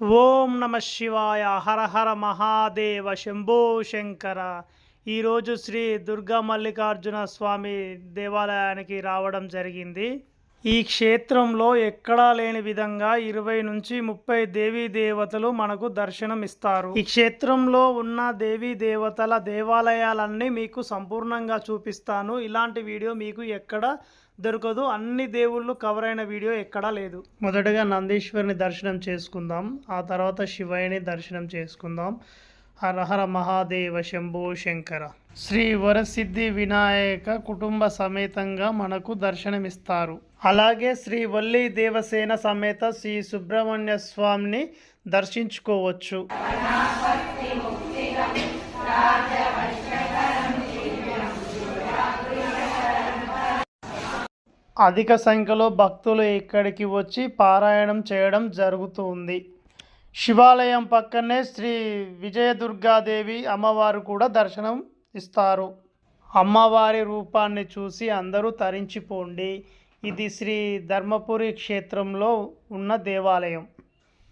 ఓం నమ శివాయ హర హర మహాదేవ శంభో శంకర. ఈరోజు శ్రీ దుర్గా మల్లికార్జున స్వామి దేవాలయానికి రావడం జరిగింది. ఈ క్షేత్రంలో ఎక్కడా లేని విధంగా ఇరవై నుంచి ముప్పై దేవీ దేవతలు మనకు దర్శనం ఇస్తారు. ఈ క్షేత్రంలో ఉన్న దేవీ దేవతల దేవాలయాలన్నీ మీకు సంపూర్ణంగా చూపిస్తాను. ఇలాంటి వీడియో మీకు ఎక్కడ దొరకదు. అన్ని దేవుళ్ళు కవర్ అయిన వీడియో ఎక్కడా లేదు. మొదటగా నందీశ్వరిని దర్శనం చేసుకుందాం. ఆ తర్వాత శివయ్యని దర్శనం చేసుకుందాం. హర హర మహాదేవ శంభో శంకర. శ్రీ వరసిద్ధి వినాయక కుటుంబ సమేతంగా మనకు దర్శనమిస్తారు. అలాగే శ్రీ వల్లి దేవసేన సమేత శ్రీ సుబ్రహ్మణ్య స్వామిని దర్శించుకోవచ్చు. అధిక సంఖ్యలో భక్తులు ఇక్కడికి వచ్చి పారాయణం చేయడం జరుగుతుంది. శివాలయం పక్కనే శ్రీ విజయదుర్గాదేవి అమ్మవారు కూడా దర్శనం ఇస్తారు. అమ్మవారి రూపాన్ని చూసి అందరూ తరించిపోండి. ఇది శ్రీ ధర్మపురి క్షేత్రంలో ఉన్న దేవాలయం.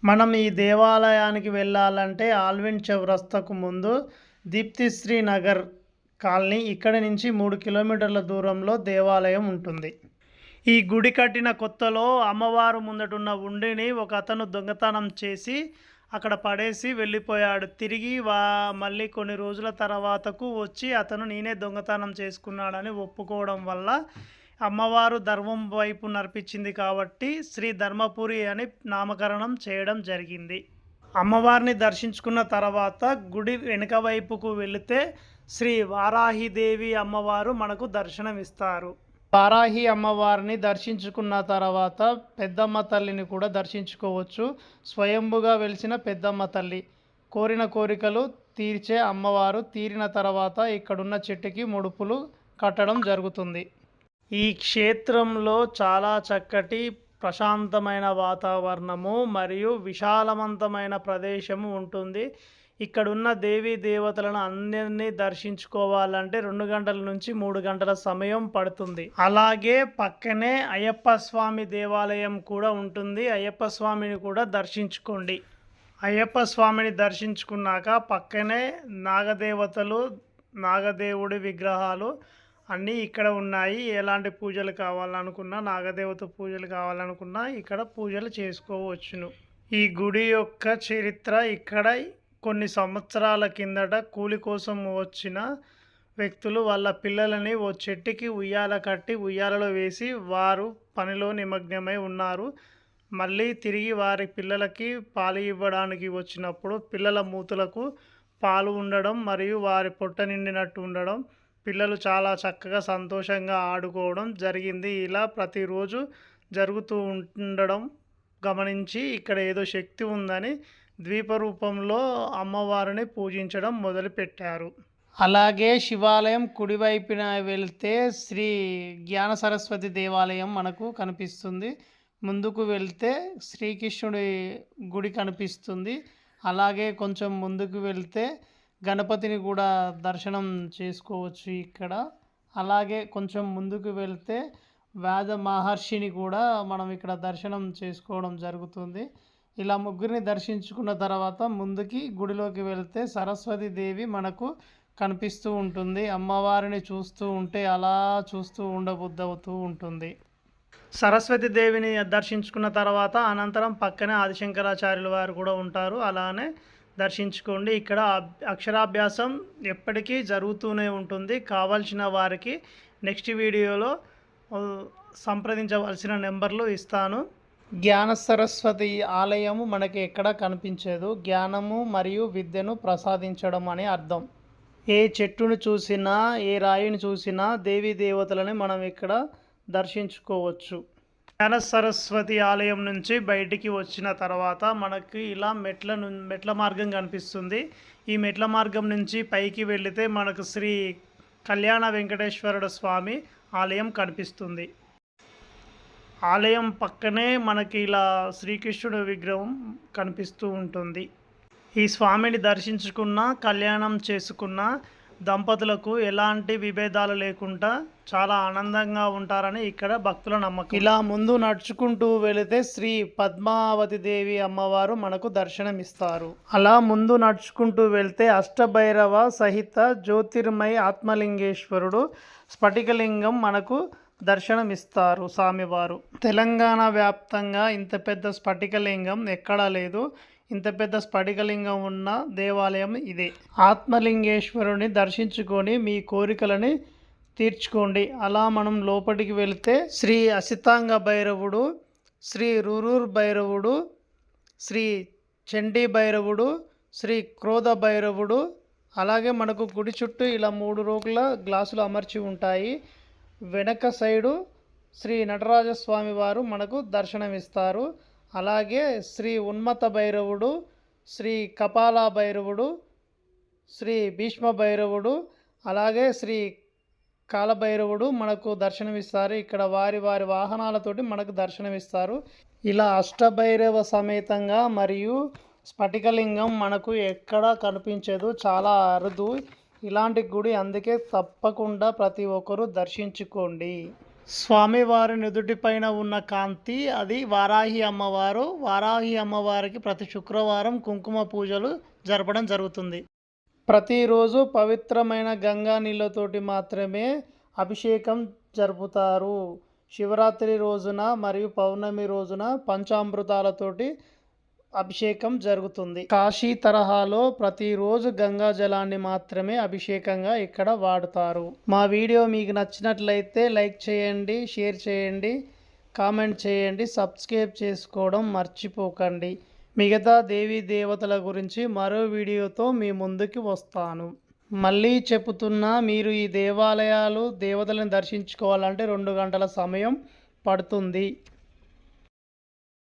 మనం ఈ దేవాలయానికి వెళ్ళాలంటే ఆల్విన్ చౌరస్తకు ముందు దీప్తిశ్రీ నగర్ కాలనీ ఇక్కడి నుంచి మూడు కిలోమీటర్ల దూరంలో దేవాలయం ఉంటుంది. ఈ గుడి కట్టిన కొత్తలో అమ్మవారు ముందటున్న ఉండిని ఒక అతను దొంగతనం చేసి అక్కడ పడేసి వెళ్ళిపోయాడు. తిరిగి వా మళ్ళీ కొన్ని రోజుల తర్వాతకు వచ్చి అతను నేనే దొంగతనం చేసుకున్నాడని ఒప్పుకోవడం వల్ల అమ్మవారు ధర్మం వైపు నడిపించింది కాబట్టి శ్రీ ధర్మపురి అని నామకరణం చేయడం జరిగింది. అమ్మవారిని దర్శించుకున్న తర్వాత గుడి వెనుక వైపుకు వెళితే శ్రీ వారాహిదేవి అమ్మవారు మనకు దర్శనమిస్తారు. వారాహి అమ్మవారిని దర్శించుకున్న తర్వాత పెద్దమ్మ తల్లిని కూడా దర్శించుకోవచ్చు. స్వయంభుగా వెలిసిన పెద్దమ్మ తల్లి. కోరిన కోరికలు తీర్చే అమ్మవారు తీరిన తర్వాత ఇక్కడున్న చెట్టుకి ముడుపులు కట్టడం జరుగుతుంది. ఈ క్షేత్రంలో చాలా చక్కటి ప్రశాంతమైన వాతావరణము మరియు విశాలవంతమైన ప్రదేశము ఉంటుంది. ఇక్కడున్న దేవీ దేవతలను అందరినీ దర్శించుకోవాలంటే రెండు గంటల నుంచి మూడు గంటల సమయం పడుతుంది. అలాగే పక్కనే అయ్యప్ప స్వామి దేవాలయం కూడా ఉంటుంది. అయ్యప్ప స్వామిని కూడా దర్శించుకోండి. అయ్యప్ప స్వామిని దర్శించుకున్నాక పక్కనే నాగదేవతలు నాగదేవుడి విగ్రహాలు అన్నీ ఇక్కడ ఉన్నాయి. ఎలాంటి పూజలు కావాలనుకున్నా నాగదేవత పూజలు కావాలనుకున్నా ఇక్కడ పూజలు చేసుకోవచ్చును. ఈ గుడి యొక్క చరిత్ర ఇక్కడ కొన్ని సంవత్సరాల కిందట కూలి కోసం వచ్చిన వ్యక్తులు వాళ్ళ పిల్లలని ఓ చెట్టుకి ఉయ్యాల కట్టి ఉయ్యాలలో వేసి వారు పనిలో నిమగ్నమై ఉన్నారు. మళ్ళీ తిరిగి వారి పిల్లలకి పాలు ఇవ్వడానికి వచ్చినప్పుడు పిల్లల మూతులకు పాలు ఉండడం మరియు వారి పొట్ట నిండినట్టు ఉండడం పిల్లలు చాలా చక్కగా సంతోషంగా ఆడుకోవడం జరిగింది. ఇలా ప్రతిరోజు జరుగుతూ ఉండడం గమనించి ఇక్కడ ఏదో శక్తి ఉందని ద్వీప రూపంలో అమ్మవారిని పూజించడం మొదలుపెట్టారు. అలాగే శివాలయం కుడివైపున వెళ్తే శ్రీ జ్ఞాన సరస్వతి దేవాలయం మనకు కనిపిస్తుంది. ముందుకు వెళ్తే శ్రీకృష్ణుడి గుడి కనిపిస్తుంది. అలాగే కొంచెం ముందుకు వెళ్తే గణపతిని కూడా దర్శనం చేసుకోవచ్చు ఇక్కడ. అలాగే కొంచెం ముందుకు వెళ్తే వేద మహర్షిని కూడా మనం ఇక్కడ దర్శనం చేసుకోవడం జరుగుతుంది. ఇలా ముగ్గురిని దర్శించుకున్న తర్వాత ముందుకి గుడిలోకి వెళ్తే సరస్వతి దేవి మనకు కనిపిస్తూ ఉంటుంది. అమ్మవారిని చూస్తూ ఉంటే అలా చూస్తూ ఉండబుద్ధవుతూ ఉంటుంది. సరస్వతి దేవిని దర్శించుకున్న తర్వాత అనంతరం పక్కనే ఆదిశంకరాచార్యుల వారు కూడా ఉంటారు. అలానే దర్శించుకోండి. ఇక్కడ అక్షరాభ్యాసం ఎప్పటికీ జరుగుతూనే ఉంటుంది. కావాల్సిన వారికి నెక్స్ట్ వీడియోలో సంప్రదించవలసిన నెంబర్లు ఇస్తాను. జ్ఞాన సరస్వతి ఆలయము మనకి ఎక్కడ కనిపించదు. జ్ఞానము మరియు విద్యను ప్రసాదించడం అని అర్థం. ఏ చెట్టును చూసినా ఏ రాయిని చూసినా దేవీ దేవతలని మనం ఇక్కడ దర్శించుకోవచ్చు. జ్ఞాన సరస్వతి ఆలయం నుంచి బయటికి వచ్చిన తర్వాత మనకి ఇలా మెట్ల మెట్ల మార్గం కనిపిస్తుంది. ఈ మెట్ల మార్గం నుంచి పైకి వెళితే మనకు శ్రీ కళ్యాణ వెంకటేశ్వరుడు స్వామి ఆలయం కనిపిస్తుంది. ఆలయం పక్కనే మనకి ఇలా శ్రీకృష్ణుడు విగ్రహం కనిపిస్తూ ఉంటుంది. ఈ స్వామిని దర్శించుకున్న కళ్యాణం చేసుకున్న దంపతులకు ఎలాంటి విభేదాలు లేకుండా చాలా ఆనందంగా ఉంటారని ఇక్కడ భక్తుల నమ్మకం. ఇలా ముందు నడుచుకుంటూ వెళితే శ్రీ పద్మావతి దేవి అమ్మవారు మనకు దర్శనమిస్తారు. అలా ముందు నడుచుకుంటూ వెళ్తే అష్టభైరవ సహిత జ్యోతిర్మయ ఆత్మలింగేశ్వరుడు స్ఫటికలింగం మనకు దర్శనమిస్తారు స్వామివారు. తెలంగాణ వ్యాప్తంగా ఇంత పెద్ద స్ఫటికలింగం ఎక్కడా లేదు. ఇంత పెద్ద స్ఫటికలింగం ఉన్న దేవాలయం ఇదే. ఆత్మలింగేశ్వరుని దర్శించుకొని మీ కోరికలని తీర్చుకోండి. అలా మనం లోపలికి వెళితే శ్రీ అసితాంగ భైరవుడు శ్రీ రూరూర్ భైరవుడు శ్రీ చండీ భైరవుడు శ్రీ క్రోధ భైరవుడు అలాగే మనకు గుడి చుట్టూ ఇలా మూడు రోగుల గ్లాసులు అమర్చి ఉంటాయి. వెనక సైడు శ్రీ నటరాజస్వామి వారు మనకు దర్శనమిస్తారు. అలాగే శ్రీ ఉన్మత భైరవుడు శ్రీ కపాల భైరవుడు శ్రీ భీష్మ భైరవుడు అలాగే శ్రీ కాలభైరవుడు మనకు దర్శనమిస్తారు. ఇక్కడ వారి వారి వాహనాలతోటి మనకు దర్శనమిస్తారు. ఇలా అష్టభైరవ సమేతంగా మరియు స్ఫటికలింగం మనకు ఎక్కడా కనిపించదు. చాలా అరుదు. ఇలాంటి గుడి అందుకే తప్పకుండా ప్రతి ఒక్కరూ దర్శించుకోండి. స్వామివారి నుదుటిపైన ఉన్న కాంతి అది వారాహి అమ్మవారు. వారాహి అమ్మవారికి ప్రతి శుక్రవారం కుంకుమ పూజలు జరపడం జరుగుతుంది. ప్రతిరోజు పవిత్రమైన గంగా నీళ్ళతోటి మాత్రమే అభిషేకం జరుపుతారు. శివరాత్రి రోజున మరియు పౌర్ణమి రోజున పంచామృతాలతోటి అభిషేకం జరుగుతుంది. కాశీ తరహాలో ప్రతిరోజు గంగా జలాన్ని మాత్రమే అభిషేకంగా ఇక్కడ వాడుతారు. మా వీడియో మీకు నచ్చినట్లయితే లైక్ చేయండి షేర్ చేయండి కామెంట్ చేయండి సబ్స్క్రైబ్ చేసుకోవడం మర్చిపోకండి. మిగతా దేవీ దేవతల గురించి మరో వీడియోతో మీ ముందుకి వస్తాను. మళ్ళీ చెబుతున్నా మీరు ఈ దేవాలయాలు దేవతలను దర్శించుకోవాలంటే రెండు గంటల సమయం పడుతుంది.